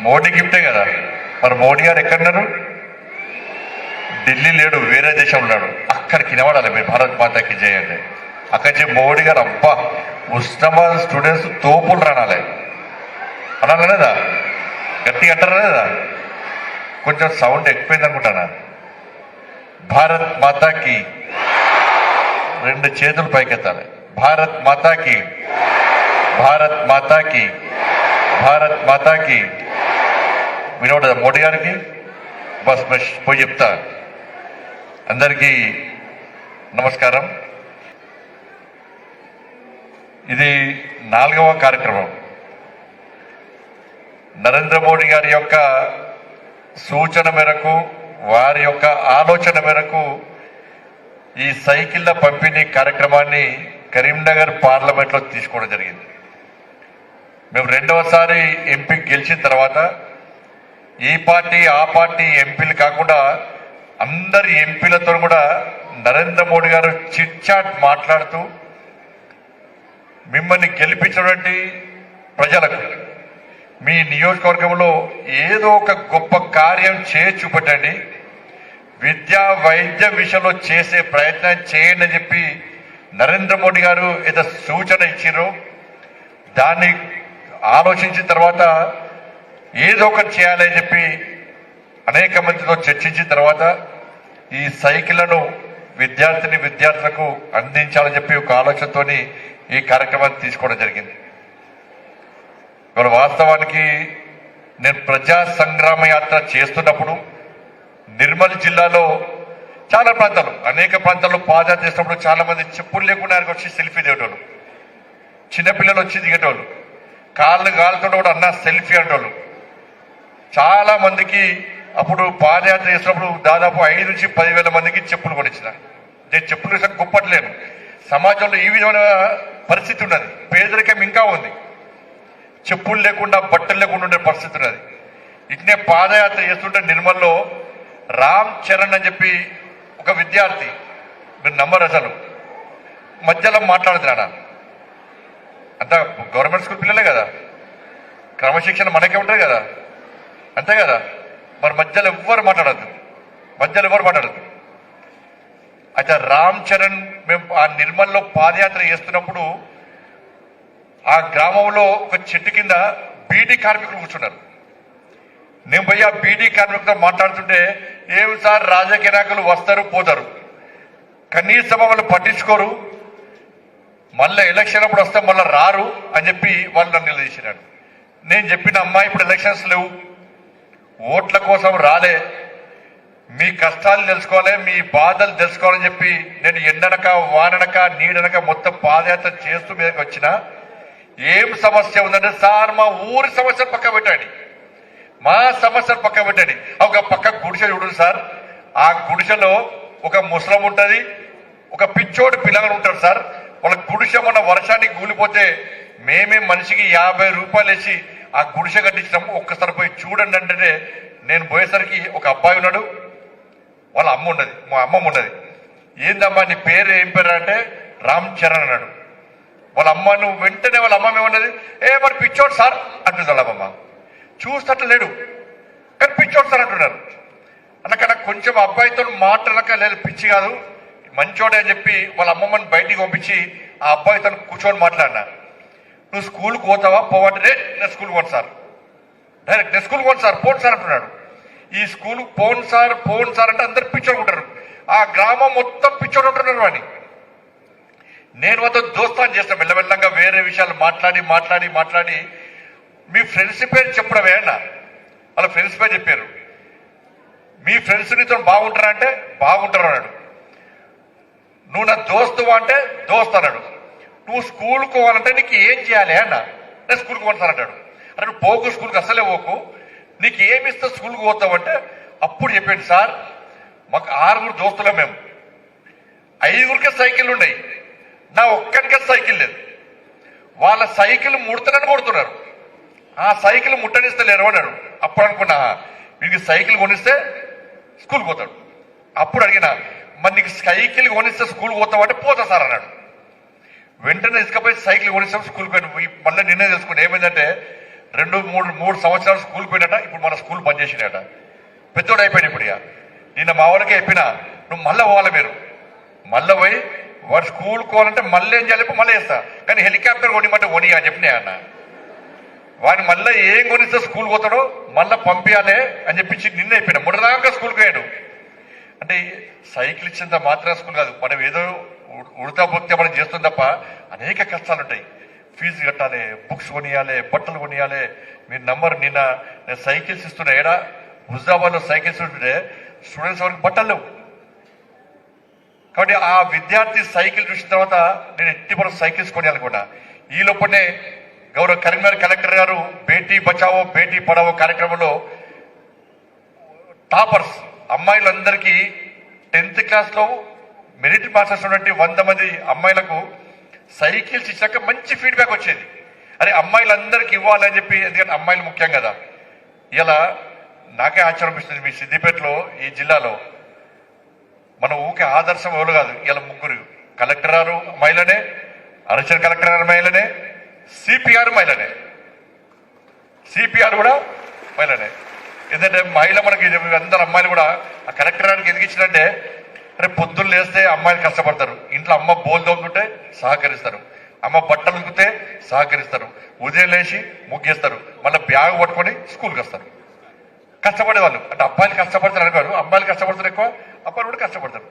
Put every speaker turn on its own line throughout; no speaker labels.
మోడీ గిఫ్టే కదా. మరి మోడీ గారు ఎక్కడున్నారు? ఢిల్లీ లేడు వేరే దేశం ఉన్నాడు. అక్కడికి వినబడాలి మీరు భారత్ మాతాకి చేయండి అక్కడి నుంచి మోడీ గారు అబ్బా ఉస్మానాబాద్ స్టూడెంట్స్ తోపులు రానాలి. అనాలి లేదా? గట్టిగా అంటారా లేదా? కొంచెం సౌండ్ ఎక్కువైంది అనుకుంటానా? భారత్ మాతాకి రెండు చేతులు పైకెత్తాలి. భారత్ మాతాకి భారత్ మాతాకి భారత్ మాతాకి. వినోద మోడీ గారికి బస్ బస్ పోయి చెప్తా. అందరికీ నమస్కారం. ఇది నాలుగవ కార్యక్రమం. నరేంద్ర మోడీ గారి యొక్క సూచన మేరకు వారి యొక్క ఆలోచన మేరకు ఈ సైకిళ్ళ పంపిణీ కార్యక్రమాన్ని కరీంనగర్ పార్లమెంట్లో తీసుకోవడం జరిగింది. మేము రెండవసారి ఎంపీ గెలిచిన తర్వాత ఈ పార్టీ ఆ పార్టీ ఎంపీలు కాకుండా అందరి ఎంపీలతో కూడా నరేంద్ర మోడీ గారు చిట్చాట్ మాట్లాడుతూ మిమ్మల్ని గెలిపించినటువంటి ప్రజలకు మీ నియోజకవర్గంలో ఏదో ఒక గొప్ప కార్యం చేసి చూపెట్టండి. విద్యా వైద్య విషయంలో చేసే ప్రయత్నం చేయండి అని చెప్పి నరేంద్ర మోడీ గారు ఏదో సూచన ఇచ్చారో. దాన్ని ఆలోచించిన తర్వాత ఏదో ఒకటి చేయాలని చెప్పి అనేక మందితో చర్చించిన తర్వాత ఈ సైకిళ్ళను విద్యార్థిని విద్యార్థులకు అందించాలని చెప్పి ఒక ఆలోచనతోని ఈ కార్యక్రమాన్ని తీసుకోవడం జరిగింది. ఇవాళ వాస్తవానికి నేను ప్రజా సంగ్రామ యాత్ర చేస్తున్నప్పుడు నిర్మల్ జిల్లాలో చాలా ప్రాంతాలు అనేక ప్రాంతాల్లో పాదయాత్ర చేసినప్పుడు చాలా మంది చెప్పులు లేకుండా ఆయనకు వచ్చి సెల్ఫీ దిగటోళ్ళు చిన్నపిల్లలు వచ్చి దిగేటోళ్ళు కాళ్ళు కాలుతుంటే కూడా అన్న సెల్ఫీ అంటోళ్ళు. చాలా మందికి అప్పుడు పాదయాత్ర చేసినప్పుడు దాదాపు ఐదు నుంచి పదివేల మందికి చెప్పులు కొనిచ్చిన నేను చెప్పులు వేసాక గొప్పట్లేను. సమాజంలో ఈ విధమైన పరిస్థితి ఉన్నది. పేదరికం ఇంకా ఉంది. చెప్పులు లేకుండా బట్టలు లేకుండా ఉండే పరిస్థితి ఉన్నది. ఇట్నే పాదయాత్ర చేస్తుంటే నిర్మల్లో రామ్ చరణ్ అని చెప్పి ఒక విద్యార్థి మీరు నమ్మరు అసలు. మధ్యలో మాట్లాడుతున్నాడా అంతా గవర్నమెంట్ స్కూల్ పిల్లలే కదా. క్రమశిక్షణ మనకే ఉంటుంది కదా. అంతే కదా? మరి మధ్యలో ఎవ్వరు మాట్లాడద్దు. మధ్యలో ఎవరు మాట్లాడద్దు? అయితే రామ్ చరణ్ మేము ఆ నిర్మల్లో పాదయాత్ర చేస్తున్నప్పుడు ఆ గ్రామంలో ఒక చెట్టు కింద బీడీ కార్మికులు కూర్చున్నారు. నేను పోయి ఆ బీడీ కార్మికులతో మాట్లాడుతుంటే ఏం సార్ రాజకీయ నాయకులు వస్తారు పోతారు. కనీసం వాళ్ళు పట్టించుకోరు. మళ్ళీ ఎలక్షన్ అప్పుడు వస్తే మళ్ళీ రారు అని చెప్పి వాళ్ళు నన్ను నిలదీసినాడు నేను చెప్పిన అమ్మాయి ఇప్పుడు ఎలక్షన్స్ లేవు. ఓట్ల కోసం రాలే. మీ కష్టాలు తెలుసుకోవాలి మీ బాధలు తెలుసుకోవాలని చెప్పి నేను ఎండనక వాననక నీడనక మొత్తం పాదయాత్ర చేస్తూ మీదకి వచ్చిన ఏం సమస్య ఉందంటే సార్ మా ఊరి సమస్యలు పక్క పెట్టండి. మా సమస్యలు పక్క పెట్టండి. ఒక పక్క గుడిసె చూడండి సార్. ఆ గుడిసెలో ఒక ముసలం ఉంటుంది ఒక పిచ్చోడు పిల్లలు ఉంటారు సార్. వాళ్ళ గుడిసె మన వర్షానికి కూలిపోతే మేమే మనిషికి యాభై రూపాయలు వేసి ఆ గుడిసె కట్టించినాము ఒక్కసారి పోయి చూడండి అంటే నేను పోయేసరికి ఒక అబ్బాయి ఉన్నాడు. వాళ్ళ అమ్మ ఉన్నది. మా అమ్మమ్మ ఉన్నది. ఏందమ్మా నీ పేరు ఏం పేరు అంటే రామ్ చరణ్ అన్నాడు. వాళ్ళ అమ్మ నువ్వు వెంటనే వాళ్ళ అమ్మమ్మ ఏమన్నది? ఏ మరి పిచ్చోడు సార్ అంటుంది వాళ్ళ అమ్మమ్మ. చూస్తట్టు లేడు. కానీ పిచ్చోడు సార్ అంటున్నారు. అన్నకన్నా కొంచెం అబ్బాయితో మాట్లాడక లేదు పిచ్చి కాదు. మంచోడే అని చెప్పి వాళ్ళ అమ్మమ్మని బయటికి పంపించి ఆ అబ్బాయితో కూర్చొని మాట్లాడినా. నువ్వు స్కూల్కి పోతావా? పోవంటే నేను స్కూల్కి పోను సార్. డైరెక్ట్ నేను స్కూల్కి పోను సార్. పోను సార్ అంటున్నాడు. ఈ స్కూల్ పోను సార్ పోను సార్ అంటే అందరు పిచ్చోడు ఉంటారు. ఆ గ్రామం మొత్తం పిచ్చోడు ఉంటున్నారు వాడిని. నేను మాతో దోస్తాను చేస్తాను మెల్లమెల్లంగా వేరే విషయాలు మాట్లాడి మాట్లాడి మాట్లాడి. మీ ఫ్రెండ్స్ పేరు చెప్పడమే అన్న. వాళ్ళ ఫ్రెండ్స్ పేరు చెప్పారు. మీ ఫ్రెండ్స్ నీతో బాగుంటారా అంటే బాగుంటారు అన్నాడు. నువ్వు నా దోస్తువా అంటే దోస్త్ అన్నాడు. నువ్వు స్కూల్కి పోవాలంటే నీకు ఏం చేయాలి అన్న? నేను స్కూల్కి పోను సార్ అంటాడు. అంటే నువ్వు పోకు స్కూల్కి అసలే పోకు. నీకు ఏమి ఇస్తా స్కూల్కి పోతావంటే అప్పుడు చెప్పాడు సార్. మాకు ఆరుగురు దోస్తులం మేము ఐదుగురికే సైకిల్ ఉన్నాయి. నా ఒక్కడికే సైకిల్ లేదు. వాళ్ళ సైకిల్ ముడతనని కొడుతున్నారు. ఆ సైకిల్ ముట్టనిస్తలేరు అన్నాడు. అప్పుడు అనుకున్నా వీడికి సైకిల్ కొనిస్తే స్కూల్కి పోతాడు. అప్పుడు అడిగిన మరి నీకు సైకిల్ కొనిస్తే స్కూల్కి పోతావంటే పోతా సార్ అన్నాడు. వెంటనే ఇసుకపోయి సైకిల్ కొనిస్తాం స్కూల్ పోయిన. మళ్ళీ నిర్ణయం తెలుసుకుని ఏమైందంటే రెండు మూడు మూడు సంవత్సరాలు స్కూల్ పోయినట ఇప్పుడు మన స్కూల్ పనిచేసినట పెద్దోడు అయిపోయాడు ఇప్పుడు ఇక. నిన్న మా వాళ్ళకే చెప్పిన నువ్వు మళ్ళీ పోవాలి మీరు. మళ్ళీ పోయి వాడు స్కూల్ కోవాలంటే మళ్ళీ ఏం చేయాలి? మళ్ళీ వేస్తా కానీ హెలికాప్టర్ కొనిమంటే కొని అని చెప్పినా అన్న. వాడిని మళ్ళీ ఏం కొనిస్తే స్కూల్ పోతాడో మళ్ళీ పంపించాలి అని చెప్పించి నిన్న అయిపోయినా మొదటిదాకా స్కూల్కి పోయాడు. అంటే సైకిల్ ఇచ్చేంత మాత్రం స్కూల్ కాదు. మనం ఏదో ఉడతా పొక్తే మనం చేస్తాం తప్ప అనేక కష్టాలు ఉంటాయి ఫీజు కట్టాలి బుక్స్ కొనియాలి బట్టలు కొనియాలి. మీరు నంబర్ నిన్న నేను సైకిల్స్ ఇస్తున్నా ఏడా? హుజాబాద్లో సైకిల్స్ ఉంటుంటే స్టూడెంట్స్ వరకు బట్టలు లేవు. కాబట్టి ఆ విద్యార్థి సైకిల్ చూసిన తర్వాత నేను ఎట్టి మనం సైకిల్స్ కొనియాలనుకున్నా. ఈ లోపలనే గౌరవ కరీంనగర్ కలెక్టర్ గారు బేటీ బచావో బేటీ పడావో కార్యక్రమంలో టాపర్స్ అమ్మాయిలందరికీ టెన్త్ క్లాస్లో మెరిట్ మాస్టర్స్ ఉన్నటువంటి వంద మంది అమ్మాయిలకు సైకిల్స్ ఇచ్చాక మంచి ఫీడ్బ్యాక్ వచ్చేది. అరే అమ్మాయిలందరికీ ఇవ్వాలని చెప్పి ఎందుకంటే అమ్మాయిలు ముఖ్యం కదా. ఇలా నాకే ఆశ్చర్యం ఇస్తుంది మీ సిద్దిపేటలో ఈ జిల్లాలో. మన ఊకే ఆదర్శం ఎవరు కాదు. ఇలా ముగ్గురు కలెక్టర్ గారు మహిళనే అడిషనల్ కలెక్టర్ గారు మహిళనే సిపిఆర్ మహిళనే సిపిఆర్ కూడా మహిళనే ఎందుకంటే మహిళ మనకి అందరు అమ్మాయిలు కూడా ఆ కలెక్టర్ గారికి ఎందుకు ఇచ్చినంటే రేపు పొద్దున్న లేస్తే అమ్మాయిలు కష్టపడతారు. ఇంట్లో అమ్మ బోల్ తోముతుంటే సహకరిస్తారు. అమ్మ బట్టలు ఉతికితే సహకరిస్తారు. ఉదయం లేచి ముగ్గేస్తారు. మళ్ళీ బ్యాగ్ పట్టుకొని స్కూల్కి వస్తారు. కష్టపడే వాళ్ళు అంటే అబ్బాయిలు కష్టపడతారు అనుకోరు. అమ్మాయిలు కష్టపడతారు ఎక్కువ. అబ్బాయిలు కూడా కష్టపడతారు.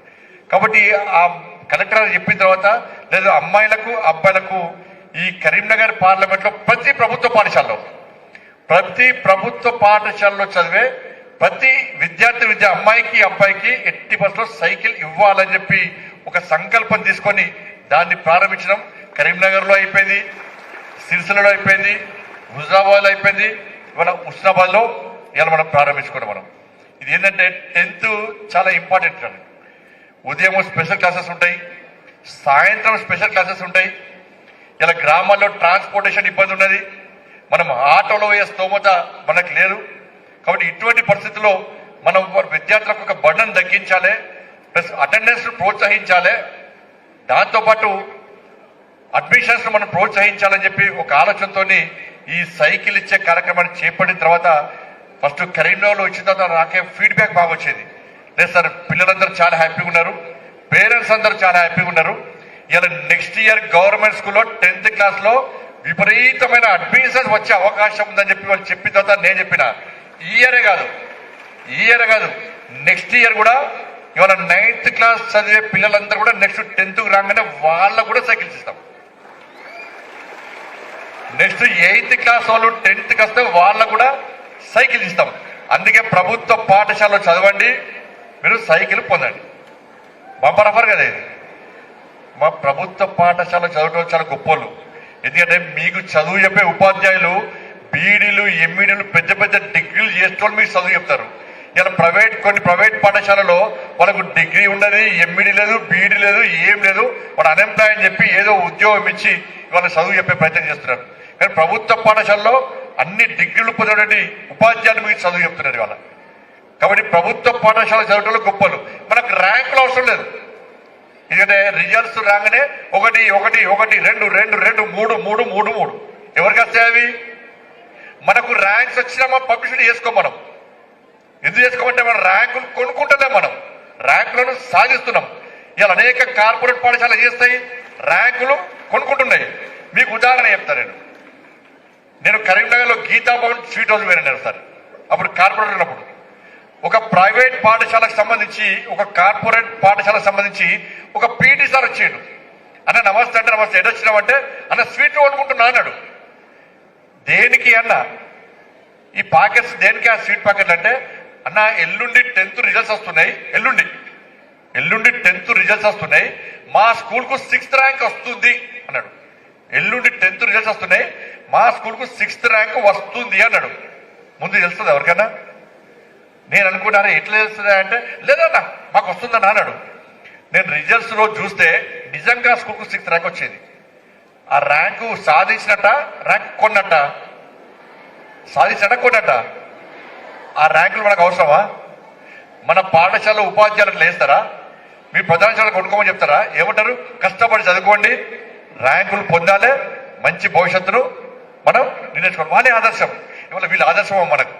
కాబట్టి ఆ కలెక్టర్ అని చెప్పిన తర్వాత లేదా అమ్మాయిలకు అబ్బాయిలకు ఈ కరీంనగర్ పార్లమెంట్లో ప్రతి ప్రభుత్వ పాఠశాలలో ప్రతి ప్రభుత్వ పాఠశాలలో చదివే ప్రతి విద్యార్థి విద్య అమ్మాయికి అబ్బాయికి ఎట్టి బస్సులో సైకిల్ ఇవ్వాలని చెప్పి ఒక సంకల్పం తీసుకొని దాన్ని ప్రారంభించడం కరీంనగర్లో అయిపోయింది సిరిసిలలో అయిపోయింది హుజాబాద్ అయిపోయింది. ఇవాళ ఉస్నాబాద్లో ఇవాళ మనం ప్రారంభించుకోవడం మనం. ఇది ఏంటంటే టెన్త్ చాలా ఇంపార్టెంట్ అండి. ఉదయం స్పెషల్ క్లాసెస్ ఉంటాయి సాయంత్రం స్పెషల్ క్లాసెస్ ఉంటాయి. ఇలా గ్రామాల్లో ట్రాన్స్పోర్టేషన్ ఇబ్బంది ఉన్నది. మనం ఆటోలో వేసే స్తోమత మనకు లేదు. కాబట్టి ఇటువంటి పరిస్థితుల్లో మనం విద్యార్థులకు ఒక బర్డన్ తగ్గించాలి ప్లస్ అటెండెన్స్ ప్రోత్సహించాలి. దాంతోపాటు అడ్మిషన్స్ మనం ప్రోత్సహించాలని చెప్పి ఒక ఆలోచనతో ఈ సైకిల్ ఇచ్చే కార్యక్రమాన్ని చేపట్టిన తర్వాత ఫస్ట్ కరీంనగర్లో వచ్చిన తర్వాత నాకే ఫీడ్బ్యాక్ బాగా వచ్చేది. లేదు సార్ పిల్లలందరూ చాలా హ్యాపీగా ఉన్నారు. పేరెంట్స్ అందరూ చాలా హ్యాపీగా ఉన్నారు. ఇలా నెక్స్ట్ ఇయర్ గవర్నమెంట్ స్కూల్లో టెన్త్ క్లాస్లో విపరీతమైన అడ్మిషన్స్ వచ్చే అవకాశం ఉందని చెప్పి వాళ్ళు చెప్పిన తర్వాత నేను చెప్పిన ఈ ఇయరే కాదు. ఈ ఇయర్ కాదు. నెక్స్ట్ ఇయర్ కూడా ఇవాళ నైన్త్ క్లాస్ చదివే పిల్లలందరూ కూడా నెక్స్ట్ టెన్త్ రాగానే వాళ్ళకు కూడా సైకిల్స్ ఇస్తాం నెక్స్ట్ ఎయిత్ క్లాస్ వాళ్ళు టెన్త్కి వస్తే వాళ్ళకు కూడా సైకిల్ ఇస్తాం అందుకే ప్రభుత్వ పాఠశాలలో చదవండి మీరు సైకిల్ పొందండి. బంపర్ ఆఫర్ కదా ఇది. మా ప్రభుత్వ పాఠశాల చదవడం చాలా గొప్పోళ్ళు. ఎందుకంటే మీకు చదువు చెప్పే ఉపాధ్యాయులు బీడీలు ఎంఈడీలు పెద్ద పెద్ద డిగ్రీలు చేసేటోళ్ళు మీకు చదువు చెప్తారు. ఇలా ప్రైవేట్ కొన్ని ప్రైవేట్ పాఠశాలలో వాళ్ళకు డిగ్రీ ఉండదు ఎంఈడీ లేదు బీడీ లేదు ఏం లేదు. వాడు అన్ఎంప్లాయ్ అని చెప్పి ఏదో ఉద్యోగం ఇచ్చి వాళ్ళ చదువు చెప్పే ప్రయత్నం చేస్తున్నారు. కానీ ప్రభుత్వ పాఠశాలలో అన్ని డిగ్రీలు పొందినటువంటి ఉపాధ్యాయులు మీకు చదువు చెప్తున్నారు ఇవాళ. కాబట్టి ప్రభుత్వ పాఠశాల చదవటంలో గొప్పలు. మనకు ర్యాంకులు అవసరం లేదు. ఎందుకంటే రిజల్ట్స్ రాగానే ఒకటి ఒకటి ఒకటి రెండు రెండు రెండు మూడు మూడు మూడు మూడు. ఎవరికి వస్తాయి అవి? మనకు ర్యాంక్స్ వచ్చినా పబ్లిసిటీ చేసుకోం మనం. ఎందుకు చేసుకోమంటే మనం ర్యాంకులు కొనుక్కుంటలే మనం. ర్యాంకులను సాధిస్తున్నాం. ఇలా అనేక కార్పొరేట్ పాఠశాలలు చేస్తాయి ర్యాంకులు కొనుక్కుంటున్నాయి. మీకు ఉదాహరణ చెప్తాను నేను. నేను కరీంనగర్లో గీతా భవన్ స్వీట్ హౌస్ పోయినాను సార్ అప్పుడు కార్పొరేట్ ఉన్నప్పుడు. ఒక ప్రైవేట్ పాఠశాలకు సంబంధించి ఒక కార్పొరేట్ పాఠశాలకు సంబంధించి ఒక పీటీ సార్ వచ్చాడు. అన్న నమస్తే అంటే నమస్తే ఎటు వచ్చినావంటే అన్న స్వీట్ వండుకుంటున్నా అన్నాడు. దేనికి అన్న? ఈ పాకెట్స్ దేనికి ఆ స్వీట్ ప్యాకెట్లు అంటే అన్న ఎల్లుండి టెన్త్ రిజల్ట్స్ వస్తున్నాయి ఎల్లుండి. ఎల్లుండి టెన్త్ రిజల్ట్స్ వస్తున్నాయి మా స్కూల్కు సిక్స్త్ ర్యాంక్ వస్తుంది అన్నాడు. ఎల్లుండి టెన్త్ రిజల్ట్స్ వస్తున్నాయి మా స్కూల్కు సిక్స్త్ ర్యాంక్ వస్తుంది అన్నాడు. ముందు తెలుస్తుంది ఎవరికన్నా? నేను అనుకున్నాను ఎట్లా తెలుస్తుందా అంటే లేదన్నా మాకు వస్తుందన్నా అన్నాడు. నేను రిజల్ట్స్ రోజు చూస్తే నిజంగా స్కూల్కు సిక్స్త్ ర్యాంక్ వచ్చేది. ఆ ర్యాంకు సాధించినట్ట ర్యాంక్ కొన్నట్ట సాధించినట్ట కొన్నట్ట ఆ ర్యాంకులు మనకు అవసరమా? మన పాఠశాల ఉపాధ్యాయులు లేస్తారా? మీ ప్రధానశాల కొనుక్కోమని చెప్తారా? ఏమంటారు? కష్టపడి చదువుకోండి ర్యాంకులు పొందాలి మంచి భవిష్యత్తును మనం నిర్ణయించుకోవాలి. వాళ్ళే ఆదర్శం? ఇవాళ వీళ్ళ ఆదర్శం మనకు?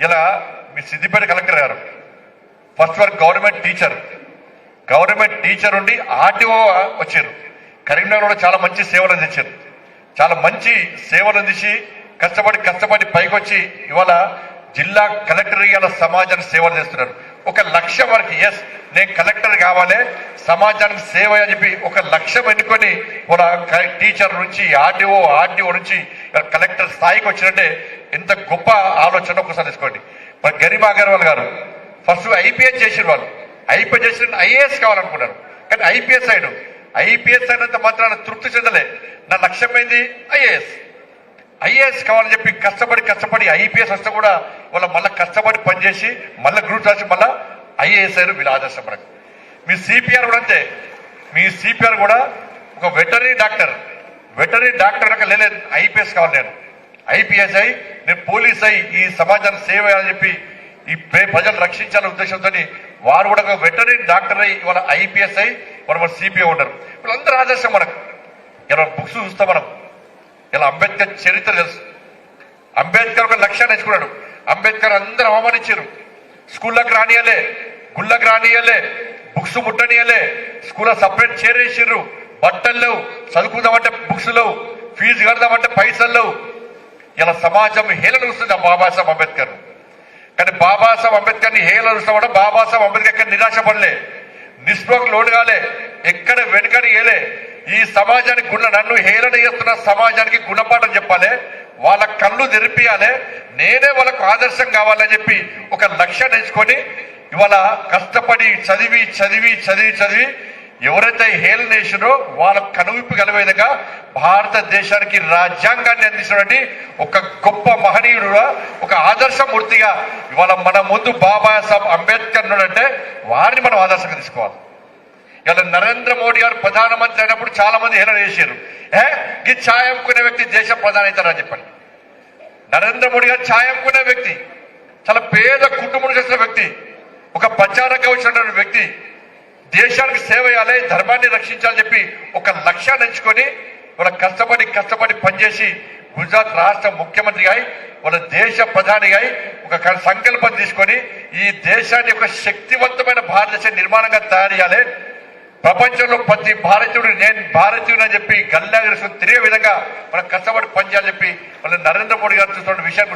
ఇలా మీ సిద్దిపేట కలెక్టర్ గారు ఫస్ట్ వరకు గవర్నమెంట్ టీచర్. గవర్నమెంట్ టీచర్ ఉండి ఆర్టీఓ వచ్చారు. కరీంనగర్ కూడా చాలా మంచి సేవలు అందించారు. చాలా మంచి సేవలు అందించి కష్టపడి కష్టపడి పైకి వచ్చి ఇవాళ జిల్లా కలెక్టర్ ఇవాళ సమాజానికి సేవలు చేస్తున్నారు ఒక లక్ష్యం వరకు ఎస్ నేను కలెక్టర్ కావాలి సమాజానికి సేవ అని చెప్పి ఒక లక్ష్యం ఎన్నుకొని వాళ్ళ టీచర్ నుంచి ఆర్డీఓ ఆర్డీఓ నుంచి కలెక్టర్ స్థాయికి వచ్చినట్టే ఎంత గొప్ప ఆలోచన ఒకసారి తీసుకోండి. మరి గరిమా అగర్వాల్ గారు ఫస్ట్ ఐపీఎస్ చేసిన వాళ్ళు. ఐపీఎస్ చేసిన ఐఏఎస్ కావాలనుకున్నారు. కానీ ఐపీఎస్ అయిన ఐపీఎస్ అయినంత మాత్రాన తృప్తి చెందలే. నా లక్ష్యం ఏంది? ఐఏఎస్. ఐఏఎస్ కావాలని చెప్పి కష్టపడి కష్టపడి ఐపీఎస్ వస్తే కూడా వాళ్ళ మళ్ళీ కష్టపడి పనిచేసి మళ్ళీ గ్రూప్ రాసి మళ్ళీ ఐఏఎస్ అయిన వీళ్ళ ఆదర్శం మనకు. మీ సిపిఆర్ కూడా అంతే. మీ సిపిఆర్ కూడా ఒక వెటరీ డాక్టర్. వెటరీ డాక్టర్ కనుక లేదు ఐపీఎస్ కావాలి నేను. ఐపీఎస్ అయి నేను పోలీస్ అయి ఈ సమాజాన్ని సేవ అని చెప్పి ఈ ప్రజలు రక్షించాలనే ఉద్దేశంతో వారు కూడా ఒక వెటరీ డాక్టర్ అయి ఇవాళ ఐపీఎస్ అయి మన మన సిపిఐ ఉన్నారు. వీళ్ళందరూ ఆదర్శం మనకు. ఇలా బుక్స్ చూస్తాం మనం. ఇలా అంబేద్కర్ చరిత్ర తెలుసు. అంబేద్కర్ ఒక లక్ష్యాన్ని ఎంచుకున్నాడు అంబేద్కర్ అందరూ అవమానించారు. స్కూళ్ళకి రానియలే గుళ్ళకి రానియలే బుక్స్ ముట్టనియలే స్కూల్లో సపరేట్ చేరేసిర్రు బట్టలు లేవు. చదువుకుందామంటే బుక్స్ లేవు. ఫీజు కడదామంటే పైసలు లేవు. ఇలా సమాజం హేళన వస్తుంది బాబాసాహెబ్ అంబేద్కర్. కానీ బాబాసాహెబ్ అంబేద్కర్ని హేళన వస్తామంటే బాబాసాహెబ్ అంబేద్కర్ నిరాశ పడలే నిస్పృహకు లోటు కాలే ఎక్కడ వెనుకడి ఏలే. ఈ సమాజానికి గుణ నన్ను హేళన చేస్తున్న సమాజానికి గుణపాఠం చెప్పాలి వాళ్ళ కళ్ళు తెరిపియాలి. నేనే వాళ్ళకు ఆదర్శం కావాలని చెప్పి ఒక లక్ష్యాన్ని ఎంచుకొని ఇవాళ కష్టపడి చదివి చదివి చదివి చదివి ఎవరైతే హేళన చేసినో వాళ్ళ కనువిప్పు కలిగే విధంగా భారతదేశానికి రాజ్యాంగాన్ని అందించినటువంటి ఒక గొప్ప మహనీయుడుగా ఒక ఆదర్శమూర్తిగా ఇవాళ మన ముందు బాబాసాహెబ్ అంబేద్కర్ అంటే వారిని మనం ఆదర్శంగా తీసుకోవాలి. ఇలా నరేంద్ర మోడీ గారు ప్రధానమంత్రి అయినప్పుడు చాలా మంది హేళన చేశారు. ఏ? ఈ ఛాయంకునే వ్యక్తి దేశ ప్రధాని అవుతారని చెప్పండి. నరేంద్ర మోడీ గారు ఛాయంకునే వ్యక్తి చాలా పేద కుటుంబం చేసిన వ్యక్తి ఒక ప్రచారంగా వచ్చినటువంటి వ్యక్తి దేశానికి సేవ చేయాలి ధర్మాన్ని రక్షించాలని చెప్పి ఒక లక్ష్యాన్ని ఎంచుకొని వాళ్ళ కష్టపడి కష్టపడి పనిచేసి గుజరాత్ రాష్ట్ర ముఖ్యమంత్రి అయి వాళ్ళ దేశ ప్రధానిగా అయి ఒక సంకల్పం తీసుకొని ఈ దేశాన్ని ఒక శక్తివంతమైన భారతదేశ నిర్మాణంగా తయారు చేయాలి. ప్రపంచంలో ప్రతి భారతీయుడు నేను భారతీయుడు అని చెప్పి గల్లా తిరిగే విధంగా మనం కష్టపడి పనిచేయాలని చెప్పి వాళ్ళ నరేంద్ర మోడీ గారు చూస్తున్న విషయాన్ని